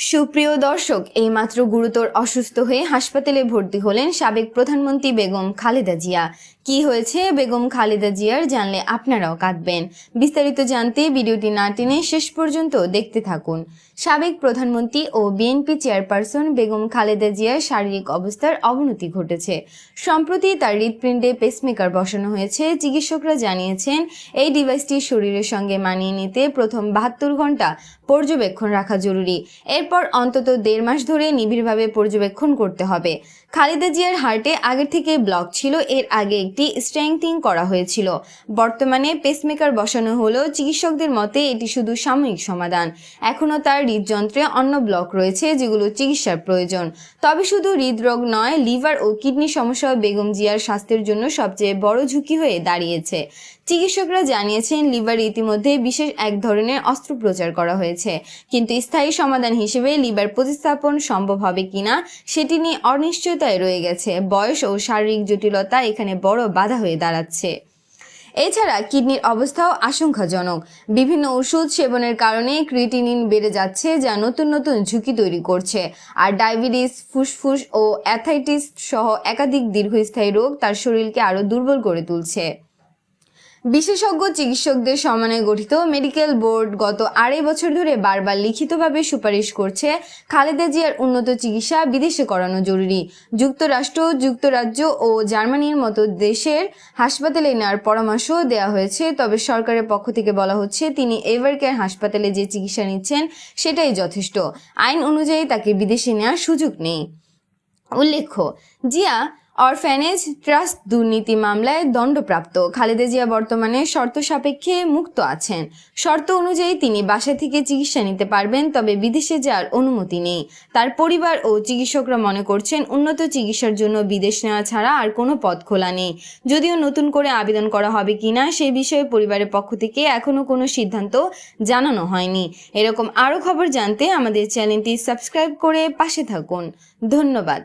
সুপ্রিয় দর্শক, এইমাত্র গুরুতর অসুস্থ হয়ে হাসপাতালে ভর্তি হলেন সাবেক প্রধানমন্ত্রী বেগম খালেদা জিয়া। কি হয়েছে? বেগম খালেদা জিয়ার জানলে আপনারাও কাঁদবেন। বিস্তারিত জানতে ভিডিওটি না টেনে শেষ পর্যন্ত দেখতে থাকুন। সাবেক প্রধানমন্ত্রী ও বিএনপি চেয়ারপারসন বেগম খালেদা জিয়ার শারীরিক অবস্থার অবনতি ঘটেছে। সম্প্রতি তার হৃৎপিণ্ডে পেসমেকার বসানো হয়েছে। চিকিৎসকরা জানিয়েছেন, এই ডিভাইসটি শরীরের সঙ্গে মানিয়ে নিতে প্রথম বাহাত্তর ঘণ্টা পর্যবেক্ষণ রাখা জরুরি। এরপর অন্তত দেড় মাস ধরে নিবিড়ভাবে পর্যবেক্ষণ করতে হবে। খালেদা জিয়ার হার্টে আগের থেকে ব্লক ছিল, এর আগে একটি স্ট্রেংথিং করা হয়েছিল। বর্তমানে পেসমেকার বসানো হলেও চিকিৎসকদের মতে এটি শুধু সাময়িক সমাধান। এখনও তার হৃদযন্ত্রে অন্য ব্লক রয়েছে যেগুলো চিকিৎসার প্রয়োজন। তবে শুধু হৃদরোগ নয়, লিভার ও কিডনি সমস্যা বেগম জিয়ার স্বাস্থ্যের জন্য সবচেয়ে বড় ঝুঁকি হয়ে দাঁড়িয়েছে। চিকিৎসকরা জানিয়েছেন, লিভার ইতিমধ্যে বিশেষ এক ধরনের অস্ত্রোপচার করা হয়েছে। কিন্তু স্থায়ী সমাধান হিসেবে লিভার প্রতিস্থাপন সম্ভব হবে কিনা সেটি নিয়ে অনিশ্চয়তায় রয়ে গেছে। বয়স ও শারীরিক জটিলতা এখানে বড় বাধা হয়ে দাঁড়াচ্ছে। এছাড়া কিডনির অবস্থাও আশঙ্কাজনক। বিভিন্ন ওষুধ সেবনের কারণে ক্রিটিনিন বেড়ে যাচ্ছে যা নতুন নতুন ঝুঁকি তৈরি করছে। আর ডায়াবেটিস, ফুসফুস ও অ্যাথাইটিস সহ একাধিক দীর্ঘস্থায়ী রোগ তার শরীরকে আরও দুর্বল করে তুলছে। বিশেষজ্ঞ চিকিৎসকদের সমন্বয়ে গঠিত মেডিকেল বোর্ড গত আড়াই বছর ধরে বারবার লিখিতভাবে সুপারিশ করছে খালেদা জিয়ার উন্নত চিকিৎসা বিদেশে করানো জরুরি। যুক্তরাষ্ট্র, যুক্তরাজ্য ও জার্মানির মতো দেশের হাসপাতালে নেওয়ার পরামর্শ দেওয়া হয়েছে, তবে সরকারের পক্ষ থেকে বলা হচ্ছে তিনি এভার কেয়ার হাসপাতালে যে চিকিৎসা নিচ্ছেন সেটাই যথেষ্ট। আইন অনুযায়ী তাকে বিদেশে নেওয়ার সুযোগ নেই। উল্লেখ্য, জিয়া অরফ্যানেজ ট্রাস্ট দুর্নীতি মামলায় দণ্ডপ্রাপ্ত। খালেদা জিয়া বর্তমানে শর্ত সাপেক্ষে মুক্ত আছেন। শর্ত অনুযায়ী তিনি বাসা থেকে চিকিৎসা নিতে পারবেন, তবে বিদেশে যাওয়ার অনুমতি নেই। তার পরিবার ও চিকিৎসকরা মনে করছেন, উন্নত চিকিৎসার জন্য বিদেশ নেওয়া ছাড়া আর কোনো পথ খোলা নেই। যদিও নতুন করে আবেদন করা হবে কিনা, সে বিষয়ে পরিবারের পক্ষ থেকে এখনও কোনো সিদ্ধান্ত জানানো হয়নি। এরকম আরও খবর জানতে আমাদের চ্যানেলটি সাবস্ক্রাইব করে পাশে থাকুন। ধন্যবাদ।